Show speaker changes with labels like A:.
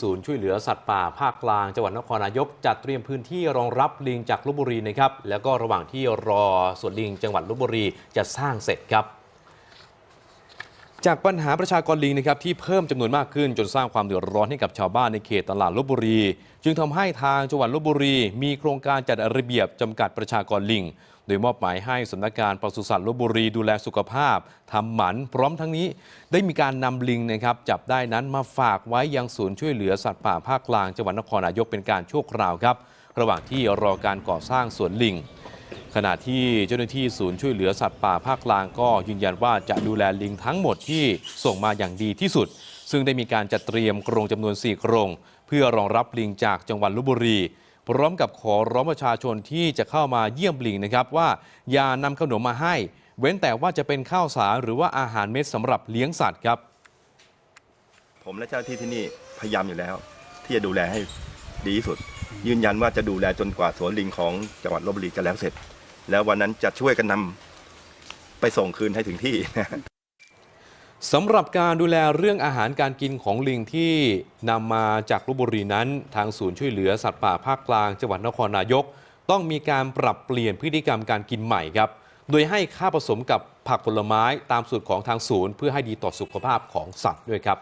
A: ศูนย์ช่วยเหลือสัตว์ป่าภาคกลางจังหวัดนครนายกจัดเตรียมพื้นที่รองรับลิงจากลบบุรีนะครับแล้วก็ระหว่างที่รอสวนลิงจังหวัดลบบุรีจะสร้างเสร็จครับ จากปัญหาประชากรลิงนะครับที่เพิ่มจำนวนมากขึ้น จนสร้างความเดือดร้อนให้กับชาวบ้านในเขตตลาดลบบุรี จึงทำให้ทางจังหวัดลบบุรี มีโครงการจัดระเบียบจำกัดประชากรลิง โดยมอบหมายให้สำนักงานปศุสัตว์ลบบุรีดูแลสุขภาพทำหมันพร้อมทั้งนี้ ได้มีการนำลิงนะครับจับได้นั้นมาฝากไว้ยังศูนย์ช่วยเหลือสัตว์ป่าภาคกลางจังหวัดนครนายกเป็นการชั่วคราวครับระหว่างที่รอการก่อสร้างสวนลิง ขณะที่เจ้าหน้าที่ศูนย์ช่วยเหลือสัตว์ป่าภาคกลางก็ยืนยันว่าจะดูแลลิงทั้งหมดที่ส่งมาอย่างดีที่สุด ซึ่งได้มีการจัดเตรียมกรงจำนวน 4 กรง เพื่อรองรับลิงจากจังหวัดลบบุรี พร้อมกับขอร้องประชาชนที่จะเข้ามาเยี่ยมลิงนะครับว่าอย่านำขนมมาให้ เว้นแต่ว่าจะเป็นข้าวสารหรือว่าอาหารเม็ดสำหรับเลี้ยงสัตว์ครับ
B: ผมและเจ้าหน้าที่ที่นี่พยายามอยู่แล้ว ที่จะดูแลให้ดีที่สุด ยืนยันว่าจะดูแลจนกว่าสวนลิงของจังหวัดลบบุรีจะแล้วเสร็จ แล้ววันนั้นจะช่วยกันนำไปส่งคืนให้ถึงที่
A: สำหรับการดูแลเรื่องอาหารการกินของลิงที่นำมาจากลบบุรีนั้น ทางศูนย์ช่วยเหลือสัตว์ป่าภาคกลางจังหวัดนครนายก ต้องมีการปรับเปลี่ยนพฤติกรรมการกินใหม่ครับ โดยให้ค่าผสมกับผักผลไม้ตามสูตรของทางศูนย์ เพื่อให้ดีต่อสุขภาพของสัตว์ด้วยครับ